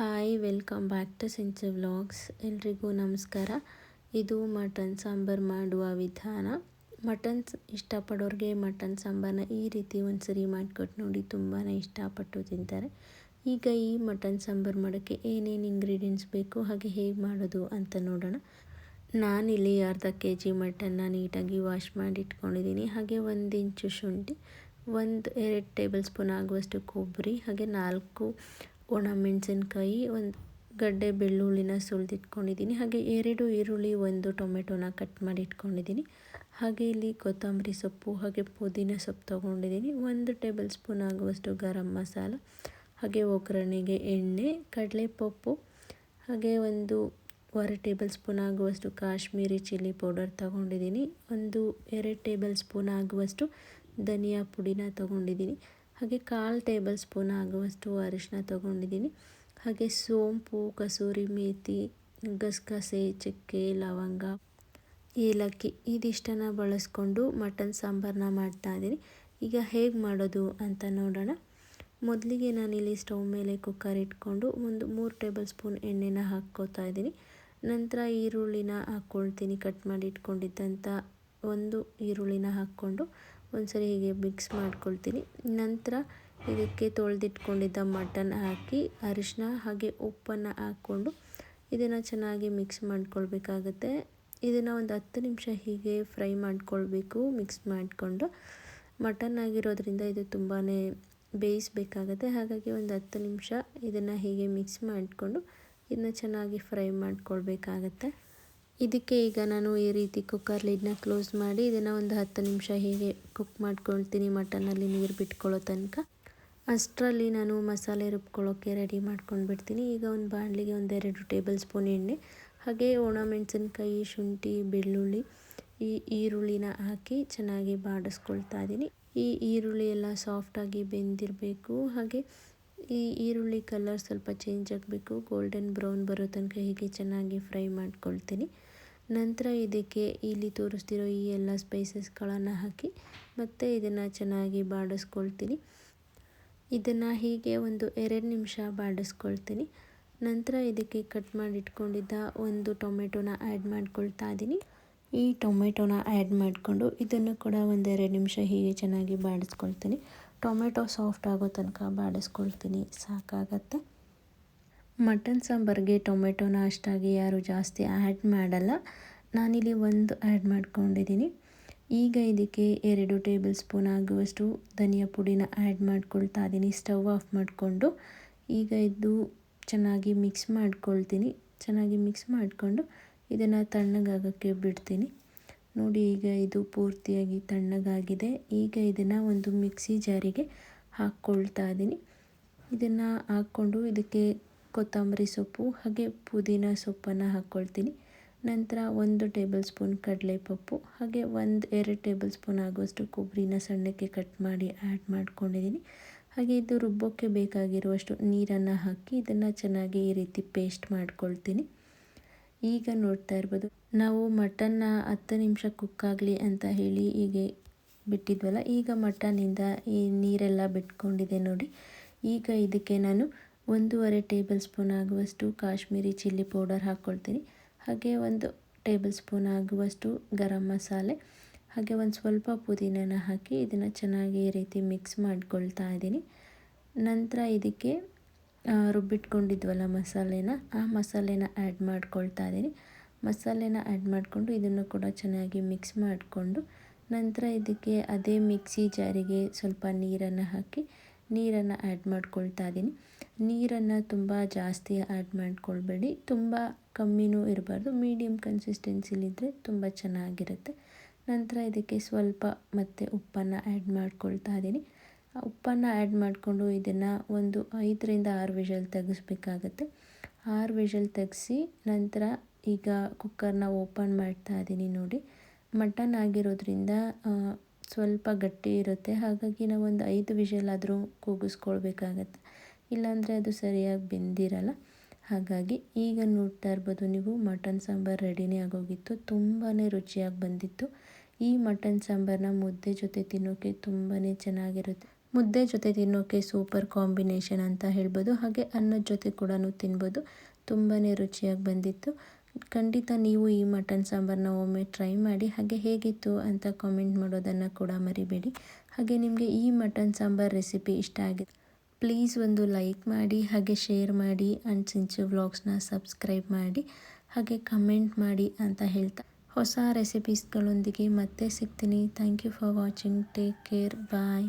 Hi, welcome back to Sinche vlogs. ಎಲ್ರಿಗೂ ನಮಸ್ಕಾರ. ಇದು ಮಟನ್ ಸಾಂಬಾರು ಮಾಡುವ ವಿಧಾನ. ಮಟನ್ ಇಷ್ಟಪಡೋರಿಗೆ ಮಟನ್ ಸಾಂಬಾರನ್ನ ಈ ರೀತಿ ಒಂದು ಸರಿ ಮಾಡಿಕೊಟ್ಟು ನೋಡಿ ತುಂಬಾ ಇಷ್ಟಪಟ್ಟು ತಿಂತಾರೆ. ಈಗ ಈ ಮಟನ್ ಸಾಂಬಾರು ಮಾಡೋಕ್ಕೆ ಏನೇನು ಇಂಗ್ರೀಡಿಯೆಂಟ್ಸ್ ಬೇಕು, ಹಾಗೆ ಹೇಗೆ ಮಾಡೋದು ಅಂತ ನೋಡೋಣ. ನಾನಿಲ್ಲಿ ಅರ್ಧ ಕೆ ಜಿ ಮಟನ್ನ ನೀಟಾಗಿ ವಾಶ್ ಮಾಡಿ ಇಟ್ಕೊಂಡಿದ್ದೀನಿ ಹಾಗೆ ಒಂದು ಇಂಚು ಶುಂಠಿ, ಒಂದು ಎರಡು ಟೇಬಲ್ ಸ್ಪೂನ್ ಆಗುವಷ್ಟು ಕೊಬ್ಬರಿ, ಹಾಗೆ ನಾಲ್ಕು ಒಣ ಮೆಣಸಿನ್ಕಾಯಿ ಒಂದು ಗಡ್ಡೆ ಬೆಳ್ಳುಳ್ಳಿನ ಸುಲಿದಿಟ್ಕೊಂಡಿದ್ದೀನಿ ಹಾಗೆ ಎರಡು ಈರುಳ್ಳಿ, ಒಂದು ಟೊಮೆಟೊನ ಕಟ್ ಮಾಡಿ ಇಟ್ಕೊಂಡಿದ್ದೀನಿ ಹಾಗೆ ಇಲ್ಲಿ ಕೊತ್ತಂಬರಿ ಸೊಪ್ಪು, ಹಾಗೆ ಪುದೀನ ಸೊಪ್ಪು ತೊಗೊಂಡಿದ್ದೀನಿ ಒಂದು ಟೇಬಲ್ ಸ್ಪೂನ್ ಆಗುವಷ್ಟು ಗರಂ ಮಸಾಲ, ಹಾಗೆ ಒಗ್ಗರಣೆಗೆ ಎಣ್ಣೆ, ಕಡಲೆಪಪ್ಪು, ಹಾಗೆ ಒಂದು ವಾರ ಟೇಬಲ್ ಸ್ಪೂನ್ ಆಗುವಷ್ಟು ಕಾಶ್ಮೀರಿ ಚಿಲ್ಲಿ ಪೌಡರ್ ತೊಗೊಂಡಿದ್ದೀನಿ ಒಂದು ಎರಡು ಟೇಬಲ್ ಸ್ಪೂನ್ ಆಗುವಷ್ಟು ಧನಿಯಾ ಪುಡಿನ ತೊಗೊಂಡಿದ್ದೀನಿ ಹಾಗೆ ಕಾಲು ಟೇಬಲ್ ಸ್ಪೂನ್ ಆಗುವಷ್ಟು ಅರಿಶಿನ ತೊಗೊಂಡಿದ್ದೀನಿ. ಹಾಗೆ ಸೋಂಪು, ಕಸೂರಿ ಮೇಥಿ ಗಸಗಸೆ, ಚಕ್ಕೆ, ಲವಂಗ, ಏಲಕ್ಕಿ ಇದಿಷ್ಟನ್ನು ಬಳಸ್ಕೊಂಡು ಮಟನ್ ಸಾಂಬಾರನ್ನ ಮಾಡ್ತಾ ಇದ್ದೀನಿ. ಈಗ ಹೇಗೆ ಮಾಡೋದು ಅಂತ ನೋಡೋಣ. ಮೊದಲಿಗೆ ನಾನಿಲ್ಲಿ ಸ್ಟವ್ ಮೇಲೆ ಕುಕ್ಕರ್ ಇಟ್ಕೊಂಡು ಒಂದು ಮೂರು ಟೇಬಲ್ ಸ್ಪೂನ್ ಎಣ್ಣೆನ ಹಾಕ್ಕೋತಾ ಇದ್ದೀನಿ. ನಂತರ ಈರುಳ್ಳಿನ ಹಾಕ್ಕೊಳ್ತೀನಿ ಕಟ್ ಮಾಡಿ ಇಟ್ಕೊಂಡಿದ್ದಂಥ ಒಂದು ಈರುಳ್ಳಿನ ಹಾಕ್ಕೊಂಡು ಒಂದ್ಸರಿ ಹೀಗೆ ಮಿಕ್ಸ್ ಮಾಡ್ಕೊಳ್ತೀನಿ. ನಂತರ ಇದಕ್ಕೆ ತೊಳೆದಿಟ್ಕೊಂಡಿದ್ದ ಮಟನ್ ಹಾಕಿ ಅರಿಶಿನ ಹಾಗೆ ಉಪ್ಪನ್ನು ಹಾಕ್ಕೊಂಡು ಇದನ್ನು ಚೆನ್ನಾಗಿ ಮಿಕ್ಸ್ ಮಾಡ್ಕೊಳ್ಬೇಕಾಗತ್ತೆ. ಇದನ್ನು ಒಂದು ಹತ್ತು ನಿಮಿಷ ಹೀಗೆ ಫ್ರೈ ಮಾಡ್ಕೊಳ್ಬೇಕು ಮಿಕ್ಸ್ ಮಾಡಿಕೊಂಡು. ಮಟನ್ ಆಗಿರೋದ್ರಿಂದ ಇದು ತುಂಬಾ ಬೇಯಿಸಬೇಕಾಗತ್ತೆ. ಹಾಗಾಗಿ ಒಂದು ಹತ್ತು ನಿಮಿಷ ಇದನ್ನು ಹೀಗೆ ಮಿಕ್ಸ್ ಮಾಡಿಕೊಂಡು ಇದನ್ನ ಚೆನ್ನಾಗಿ ಫ್ರೈ ಮಾಡ್ಕೊಳ್ಬೇಕಾಗತ್ತೆ. ಇದಕ್ಕೆ ಈಗ ನಾನು ಈ ರೀತಿ ಕುಕ್ಕರ್ ಲಿಡ್ನ ಕ್ಲೋಸ್ ಮಾಡಿ ಇದನ್ನು ಒಂದು ಹತ್ತು ನಿಮಿಷ ಹೀಗೆ ಕುಕ್ ಮಾಡ್ಕೊಳ್ತೀನಿ ಮಟನಲ್ಲಿ ನೀರು ಬಿಟ್ಕೊಳ್ಳೋ ತನಕ. ಅಷ್ಟರಲ್ಲಿ ನಾನು ಮಸಾಲೆ ರುಬ್ಕೊಳ್ಳೋಕ್ಕೆ ರೆಡಿ ಮಾಡ್ಕೊಂಡು ಬಿಡ್ತೀನಿ ಈಗ ಒಂದು ಬಾಣಲಿಗೆ ಒಂದೆರಡು ಟೇಬಲ್ ಸ್ಪೂನ್ ಎಣ್ಣೆ, ಹಾಗೆ ಒಣ ಮೆಣಸಿನ್ಕಾಯಿ, ಶುಂಠಿ, ಬೆಳ್ಳುಳ್ಳಿ, ಈ ಈರುಳ್ಳಿನ ಹಾಕಿ ಚೆನ್ನಾಗಿ ಬಾಡಿಸ್ಕೊಳ್ತಾ ಇದ್ದೀನಿ. ಈ ಈರುಳ್ಳಿ ಎಲ್ಲ ಸಾಫ್ಟಾಗಿ ಬೆಂದಿರಬೇಕು. ಹಾಗೆ ಈ ಈರುಳ್ಳಿ ಕಲರ್ ಸ್ವಲ್ಪ ಚೇಂಜ್ ಆಗಬೇಕು. ಗೋಲ್ಡನ್ ಬ್ರೌನ್ ಬರೋ ತನಕ ಹೀಗೆ ಚೆನ್ನಾಗಿ ಫ್ರೈ ಮಾಡ್ಕೊಳ್ತೀನಿ. ನಂತರ ಇದಕ್ಕೆ ಇಲ್ಲಿ ತೋರಿಸ್ತಿರೋ ಈ ಎಲ್ಲ ಸ್ಪೈಸಸ್ಗಳನ್ನು ಹಾಕಿ ಮತ್ತೆ ಇದನ್ನು ಚೆನ್ನಾಗಿ ಬಾಡಿಸ್ಕೊಳ್ತೀನಿ. ಇದನ್ನು ಹೀಗೆ ಒಂದು ಎರಡು ನಿಮಿಷ ಬಾಡಿಸ್ಕೊಳ್ತೀನಿ. ನಂತರ ಇದಕ್ಕೆ ಕಟ್ ಮಾಡಿಟ್ಕೊಂಡಿದ್ದ ಒಂದು ಟೊಮೆಟೊನ ಆ್ಯಡ್ ಮಾಡ್ಕೊಳ್ತಾ ಇದ್ದೀನಿ ಈ ಟೊಮೆಟೊನ ಆ್ಯಡ್ ಮಾಡಿಕೊಂಡು ಇದನ್ನು ಕೂಡ ಒಂದೆರಡು ನಿಮಿಷ ಹೀಗೆ ಚೆನ್ನಾಗಿ ಬಾಡಿಸ್ಕೊಳ್ತೀನಿ. ಟೊಮೆಟೊ ಸಾಫ್ಟ್ ಆಗೋ ತನಕ ಬಾಡಿಸ್ಕೊಳ್ತೀನಿ. ಸಾಕಾಗತ್ತೆ. ಮಟನ್ ಸಾಂಬಾರಿಗೆ ಟೊಮೆಟೊನ ಅಷ್ಟಾಗಿ ಯಾರು ಜಾಸ್ತಿ ಆ್ಯಡ್ ಮಾಡಲ್ಲ. ನಾನಿಲ್ಲಿ ಒಂದು ಆ್ಯಡ್ ಮಾಡ್ಕೊಂಡಿದ್ದೀನಿ. ಈಗ ಇದಕ್ಕೆ ಎರಡು ಟೇಬಲ್ ಸ್ಪೂನ್ ಆಗುವಷ್ಟು ಧನಿಯಾ ಪುಡಿನ ಆ್ಯಡ್ ಮಾಡ್ಕೊಳ್ತಾ ಇದ್ದೀನಿ ಸ್ಟವ್ ಆಫ್ ಮಾಡಿಕೊಂಡು ಈಗ ಇದು ಚೆನ್ನಾಗಿ ಮಿಕ್ಸ್ ಮಾಡ್ಕೊಳ್ತೀನಿ. ಚೆನ್ನಾಗಿ ಮಿಕ್ಸ್ ಮಾಡಿಕೊಂಡು ಇದನ್ನು ತಣ್ಣಗಾಗೋಕ್ಕೆ ಬಿಡ್ತೀನಿ. ನೋಡಿ ಈಗ ಇದು ಪೂರ್ತಿಯಾಗಿ ತಣ್ಣಗಾಗಿದೆ. ಈಗ ಇದನ್ನು ಒಂದು ಮಿಕ್ಸಿ ಜಾರಿಗೆ ಹಾಕ್ಕೊಳ್ತಾ ಇದ್ದೀನಿ ಇದನ್ನು ಹಾಕ್ಕೊಂಡು ಇದಕ್ಕೆ ಕೊತ್ತಂಬರಿ ಸೊಪ್ಪು ಹಾಗೆ ಪುದೀನ ಸೊಪ್ಪನ್ನು ಹಾಕ್ಕೊಳ್ತೀನಿ. ನಂತರ ಒಂದು ಟೇಬಲ್ ಸ್ಪೂನ್ ಕಡಲೆಪಪ್ಪು ಹಾಗೆ ಒಂದು ಎರಡು ಟೇಬಲ್ ಸ್ಪೂನ್ ಆಗುವಷ್ಟು ಕೊಬ್ಬರಿನ ಸಣ್ಣಕ್ಕೆ ಕಟ್ ಮಾಡಿ ಆ್ಯಡ್ ಮಾಡ್ಕೊಂಡಿದ್ದೀನಿ ಹಾಗೆ ಇದು ರುಬ್ಬೋಕ್ಕೆ ಬೇಕಾಗಿರುವಷ್ಟು ನೀರನ್ನು ಹಾಕಿ ಇದನ್ನು ಚೆನ್ನಾಗಿ ಈ ರೀತಿ ಪೇಸ್ಟ್ ಮಾಡ್ಕೊಳ್ತೀನಿ. ಈಗ ನೋಡ್ತಾ ಇರ್ಬೋದು, ನಾವು ಮಟನ್ನ ಹತ್ತು ನಿಮಿಷ ಕುಕ್ಕಾಗಲಿ ಅಂತ ಹೇಳಿ ಹೀಗೆ ಬಿಟ್ಟಿದ್ವಲ್ಲ, ಈಗ ಮಟನಿಂದ ಈ ನೀರೆಲ್ಲ ಬಿಟ್ಕೊಂಡಿದೆ ನೋಡಿ. ಈಗ ಇದಕ್ಕೆ ನಾನು ಒಂದೂವರೆ ಟೇಬಲ್ ಸ್ಪೂನ್ ಆಗುವಷ್ಟು ಕಾಶ್ಮೀರಿ ಚಿಲ್ಲಿ ಪೌಡರ್ ಹಾಕ್ಕೊಳ್ತೀನಿ. ಹಾಗೆ ಒಂದು ಟೇಬಲ್ ಸ್ಪೂನ್ ಆಗುವಷ್ಟು ಗರಂ ಮಸಾಲೆ. ಹಾಗೆ ಒಂದು ಸ್ವಲ್ಪ ಪುದೀನನ ಹಾಕಿ ಇದನ್ನು ಚೆನ್ನಾಗಿ ಈ ರೀತಿ ಮಿಕ್ಸ್ ಮಾಡ್ಕೊಳ್ತಾ ಇದ್ದೀನಿ. ನಂತರ ಇದಕ್ಕೆ ರುಬ್ಬಿಟ್ಕೊಂಡಿದ್ವಲ್ಲ ಮಸಾಲೆನ, ಆ ಮಸಾಲೆನ ಆ್ಯಡ್ ಮಾಡ್ಕೊಳ್ತಾ ಇದ್ದೀನಿ. ಮಸಾಲೆನ ಆ್ಯಡ್ ಮಾಡಿಕೊಂಡು ಇದನ್ನು ಕೂಡ ಚೆನ್ನಾಗಿ ಮಿಕ್ಸ್ ಮಾಡಿಕೊಂಡು, ನಂತರ ಇದಕ್ಕೆ ಅದೇ ಮಿಕ್ಸಿ ಜಾರಿಗೆ ಸ್ವಲ್ಪ ನೀರನ್ನು ಹಾಕಿ ನೀರನ್ನು ಆ್ಯಡ್ ಮಾಡ್ಕೊಳ್ತಾ ಇದ್ದೀನಿ. ನೀರನ್ನು ತುಂಬ ಜಾಸ್ತಿ ಆ್ಯಡ್ ಮಾಡ್ಕೊಳ್ಬೇಡಿ. ತುಂಬ ಕಮ್ಮಿನೂ ಇರಬಾರ್ದು. ಮೀಡಿಯಮ್ ಕನ್ಸಿಸ್ಟೆನ್ಸಿಲಿದ್ದರೆ ತುಂಬ ಚೆನ್ನಾಗಿರುತ್ತೆ. ನಂತರ ಇದಕ್ಕೆ ಸ್ವಲ್ಪ ಮತ್ತು ಉಪ್ಪನ್ನು ಆ್ಯಡ್ ಮಾಡ್ಕೊಳ್ತಾ ಇದ್ದೀನಿ ಉಪ್ಪನ್ನು ಆ್ಯಡ್ ಮಾಡಿಕೊಂಡು ಇದನ್ನು ಒಂದು ಐದರಿಂದ ಆರು ವಿಷಲ್ ತೆಗೆಸ್ಬೇಕಾಗತ್ತೆ. ಆರು ವಿಷಲ್ ತೆಗೆಸಿ ನಂತರ ಈಗ ಕುಕ್ಕರ್ನ ಓಪನ್ ಮಾಡ್ತಾ ಇದ್ದೀನಿ ನೋಡಿ. ಮಟನ್ ಆಗಿರೋದ್ರಿಂದ ಸ್ವಲ್ಪ ಗಟ್ಟಿ ಇರುತ್ತೆ. ಹಾಗಾಗಿ ನಾವು ಒಂದು ಐದು ಆದರೂ ಕೂಗಿಸ್ಕೊಳ್ಬೇಕಾಗತ್ತೆ. ಇಲ್ಲಾಂದರೆ ಅದು ಸರಿಯಾಗಿ ಬೆಂದಿರಲ್ಲ. ಹಾಗಾಗಿ ಈಗ ನೋಡ್ತಾ ಇರ್ಬೋದು ನೀವು, ಮಟನ್ ಸಾಂಬಾರು ರೆಡಿನೇ ಆಗೋಗಿತ್ತು. ತುಂಬಾ ರುಚಿಯಾಗಿ ಬಂದಿತ್ತು. ಈ ಮಟನ್ ಸಾಂಬಾರನ್ನ ಮುದ್ದೆ ಜೊತೆ ತಿನ್ನೋಕ್ಕೆ ತುಂಬಾ ಚೆನ್ನಾಗಿರುತ್ತೆ. ಮುದ್ದೆ ಜೊತೆ ತಿನ್ನೋಕ್ಕೆ ಸೂಪರ್ ಕಾಂಬಿನೇಷನ್ ಅಂತ ಹೇಳ್ಬೋದು. ಹಾಗೆ ಅನ್ನದ ಜೊತೆ ಕೂಡ ತಿನ್ಬೋದು. ತುಂಬಾ ರುಚಿಯಾಗಿ ಬಂದಿತ್ತು. ಖಂಡಿತ ನೀವು ಈ ಮಟನ್ ಸಾಂಬಾರನ್ನ ಒಮ್ಮೆ ಟ್ರೈ ಮಾಡಿ, ಹಾಗೆ ಹೇಗಿತ್ತು ಅಂತ ಕಾಮೆಂಟ್ ಮಾಡೋದನ್ನು ಕೂಡ ಮರಿಬೇಡಿ. ಹಾಗೆ ನಿಮಗೆ ಈ ಮಟನ್ ಸಾಂಬಾರ್ ರೆಸಿಪಿ ಇಷ್ಟ ಆಗಿದೆ ಪ್ಲೀಸ್ ಒಂದು ಲೈಕ್ ಮಾಡಿ, ಹಾಗೆ ಶೇರ್ ಮಾಡಿ ಆ್ಯಂಡ್ ಸಿಂಚು ವ್ಲಾಗ್ಸ್ನ ಸಬ್ಸ್ಕ್ರೈಬ್ ಮಾಡಿ, ಹಾಗೆ ಕಮೆಂಟ್ ಮಾಡಿ ಅಂತ ಹೇಳ್ತಾ. ಹೊಸ ರೆಸಿಪೀಸ್ಗಳೊಂದಿಗೆ ಮತ್ತೆ ಸಿಗ್ತೀನಿ. Thank you for watching take care bye